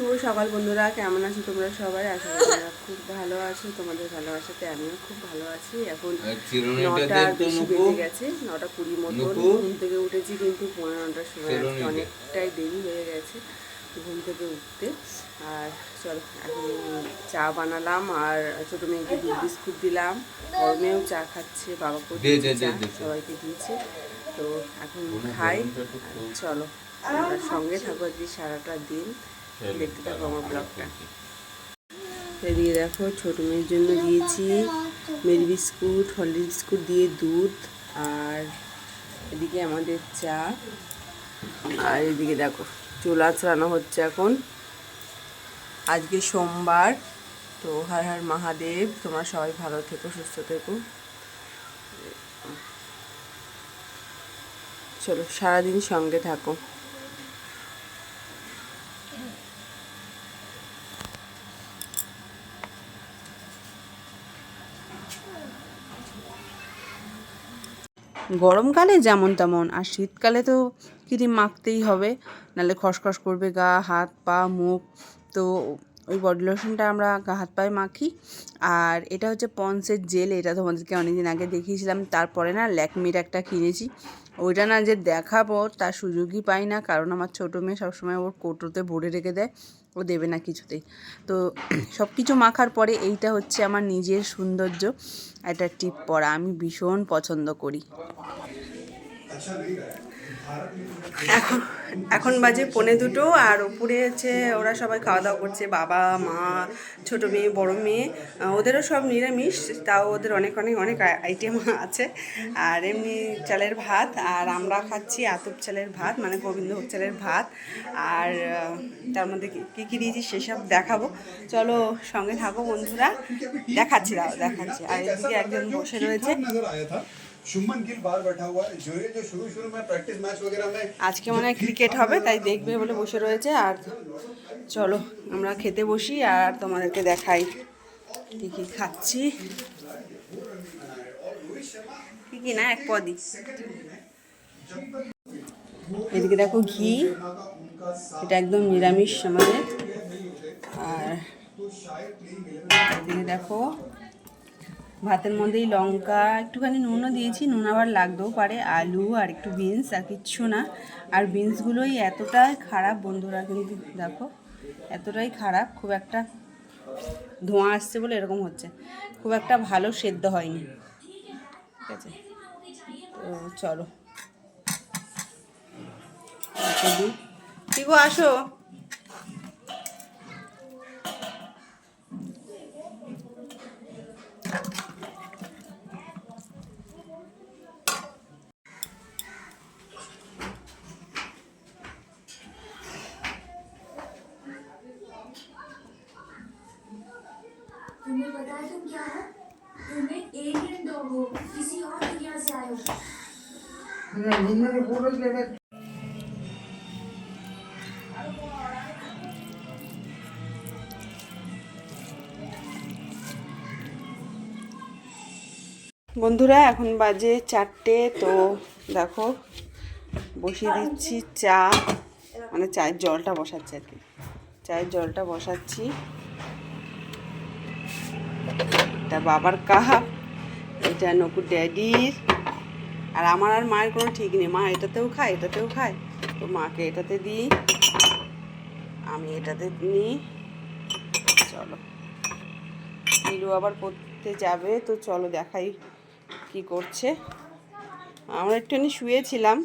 শুভ সকাল বন্ধুরা কেমন আছো তোমরা সবাই? আশা করি খুব ভালো আছো তোমাদের ভালোবাসাতে আমিও খুব ভালো আছি। এখন নটা বেশি। বেজে গেছে নটা কুড়ি মতন। ঘুম থেকে উঠেছি কিন্তু পনেরো নটার সময়। অনেকটাই দেরি হয়ে গেছে ঘুম থেকে উঠতে। আর চলো এখন চা বানালাম আর ছোটো মেয়েকে দুধ বিস্কুট দিলাম। বড় মেয়েও চা খাচ্ছে বাবাকেও দে, দে। সবাইকে দিয়েছে। তো এখন খাই। চলো সঙ্গে থাকো আজকে সারাটা দিন। দেখতে এদিকে দেখো, ছোট মেয়ের জন্য দিয়েছি মেরি বিস্কুট, হলদি বিস্কুট দিয়ে দুধ, আর এদিকে আমাদের চা। আর এদিকে দেখো, চুল আঁচড়ানো হচ্ছে এখন। আজকে সোমবার, তো হর হর মহাদেব, তোমরা সবাই ভালো থেকো, সুস্থ থেকো। চলো, সারাদিন সঙ্গে থাকো। গরমকালে যেমন তেমন, আর শীতকালে তো কিরিম মাখতেই হবে। নাহলে খসখস করবে গা, হাত, পা, মুখ। তো ওই বডি লোশনটা আমরা হাত পায়ে মাখি। আর এটা হচ্ছে পন্সের জেল, এটা তোমাদেরকে অনেকদিন আগে দেখিয়েছিলাম। তারপরে না ল্যাকমির একটা কিনেছি। ওইটা না যে দেখাবো, তার সুযোগই পাই না। কারণ আমার ছোটো মেয়ে সবসময় ওর কৌটোতে ভরে রেখে দেয়, ও দেবে না কিছুতেই। তো সব কিছু মাখার পরে এইটা হচ্ছে আমার নিজের সৌন্দর্য। একটা টিপ পরা, আমি ভীষণ পছন্দ করি। এখন এখন বাজে পনে দুটো আর উপরে হচ্ছে ওরা সবাই খাওয়া দাওয়া করছে, বাবা, মা, ছোট মেয়ে, বড় মেয়ে। ওদেরও সব নিরামিষ, তাও ওদের অনেক অনেক অনেক আইটেম আছে। আর এমনি চালের ভাত, আর আমরা খাচ্ছি আতপ চালের ভাত মানে গোবিন্দভোগ চালের ভাত। আর তার মধ্যে কি- কী দিয়েছি সেসব দেখাবো। চলো সঙ্গে থাকো বন্ধুরা, দেখাচ্ছি দাও দেখাচ্ছি। আর এদিকে একজন বসে রয়েছে। नजर आया था शुभमन गिल बाहर बैठा हुआ है जो ये जो शुरू शुरू में प्रैक्टिस मैच वगैरह में আজকে মনে হয় ক্রিকেট হবে তাই দেখবে বলে বসে রয়েছে আর চলো আমরা খেতে বসি আর তোমাদেরকে দেখাই কি কি খাচ্ছি কি কি না এক পদই এদিকে দেখো ঘি এটা একদম নিরামিষ আমাদের আর এদিকে দেখো ভাতের মধ্যেই লঙ্কা, একটুখানি নুনও দিয়েছি, নুন আবার লাগতেও পারে, আলু আর একটু বিনস আর কিচ্ছু না। আর বিনসগুলোই এতটাই খারাপ বন্ধুরা, কিন্তু দেখো, এতটাই খারাপ, খুব একটা ধোঁয়া আসছে বলে এরকম হচ্ছে। খুব একটা ভালো সেদ্ধ হয়নি। ঠিক আছে? তো চলো। ঠিক আসো। तुम्हें पता है तुम क्या हो तुम एक एलियन डॉग हो किसी और दुनिया से आए हो বন্ধুরা এখন বাজে চারটে তো দেখো বসিয়ে দিচ্ছি চা মানে চায়ের জলটা বসাচ্ছি আর কি চায়ের জলটা বসাচ্ছি এটা বাবার কাপ, এটা নকুর ড্যাডির, আর আমার আর মায়ের কোনো ঠিক নেই। মা এটাতেও খায় এটাতেও খায়। তো মাকে এটাতে দিই, আমি এটাতে নিই। চলো। নীলু আবার পড়তে যাবে, তো চলো দেখাই কি করছে। আমরা একটুখানি শুয়েছিলাম,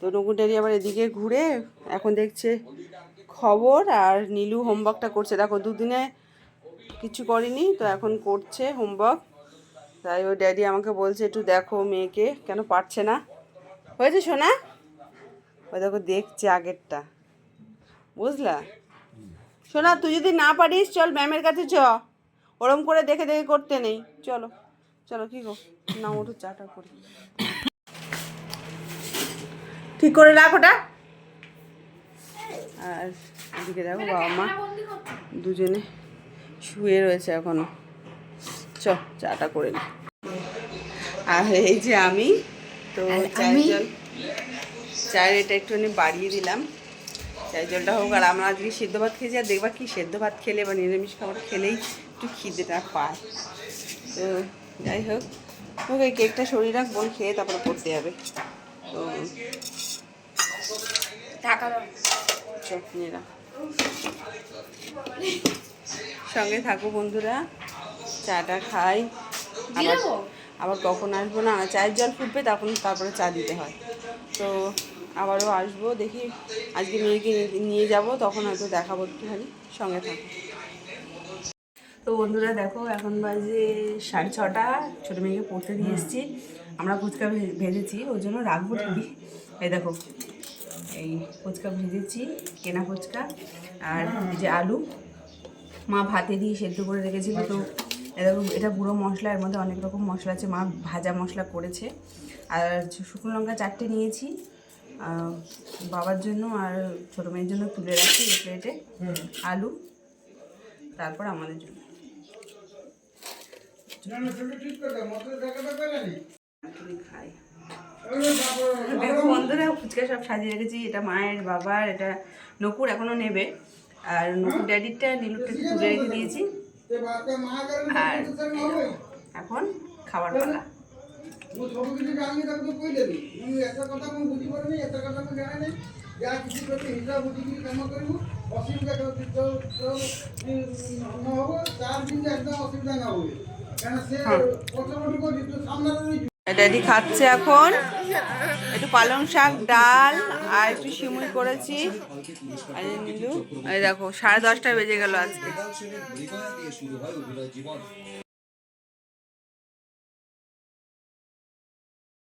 তো নকুনটারি আবার এদিকে ঘুরে এখন দেখছে খবর, আর নীলু হোমওয়ার্কটা করছে। দেখো, দুদিনে কিছু করেনি, তো এখন করছে হোমওয়ার্ক তাই ও ড্যাডি আমাকে বলছে, একটু দেখো মেয়েকে, কেন পারছে না? হয়েছে শোনা ওই দেখো দেখছে আগেরটা। বুঝলা? শোনা তুই যদি না পারিস, চল ম্যামের কাছে চ। ওরম করে দেখে দেখে করতে নেই। চলো চলো, কি গো? না ওঠো চাটা করি। ঠিক করে রাখ ওটা। আর এদিকে দেখো বাবা মা দুজনে শুয়ে রয়েছে এখনও। চ চাটা করে নি। আর এই যে আমি তো চায়ের জল চায়ের এটা একটুখানি বাড়িয়ে দিলাম। চায়ের জলটা হোক আর আমরা আজকে সেদ্ধ ভাত খেয়েছি আর দেখবা কি সেদ্ধ ভাত খেলে বা নিরামিষ খাবার খেলেই একটু খিদেটা পায়। তো যাই হোক হোক এই কেকটা শরীর রাখব খেয়ে তারপরে পড়তে যাবে। তো ঢাকা দাও। চটনিরা সঙ্গে থাকো বন্ধুরা চাটা খাই। আবার? আবার কখন আসব না চায়ের জল ফুটবে তখন তারপরে চা দিতে হয়। তো আবারও আসব দেখি আজকে মেয়েকে নিয়ে- যাব তখন হয়তো দেখাবো একটুখানি সঙ্গে থাকো। তো বন্ধুরা দেখো এখন বাজে সাড়ে ছটা ছোটো মেয়েকে পড়তে দিয়ে এসেছি। আমরা ফুচকা ভেজেছি ওই জন্য রাখব ঠিকই এই দেখো এই ফুচকা ভেজেছি কেনা ফুচকা আর এই যে আলু। মা ভাতে দিয়ে সেদ্ধ করে রেখেছিল তো দেখো এটা গুঁড়ো মশলা এর মধ্যে অনেক রকম মশলা আছে। মা ভাজা মশলা করেছে। আর শুকনো লঙ্কা চারটে নিয়েছি। বাবার জন্য আর ছোটো মেয়ের জন্য তুলে রাখছি এই প্লেটে আলু। তারপর আমাদের জন্য। খাই। দেখো, বন্ধুরা, ফুচকা সব সাজিয়ে রেখেছি। এটা মায়ের বাবার, এটা নকুর এখনও নেবে। আর নকুর ড্যাডিরটা, নীলুরটা তুলে রেখে দিয়েছি। আর এখন খাবার পালা। অসুবিধা না হবে কেন ড্যাডি খাচ্ছে এখন। একটু পালং শাক, ডাল আর একটু সিমুই করেছি। দেখো, সাড়ে দশটা বেজে গেল আজকে।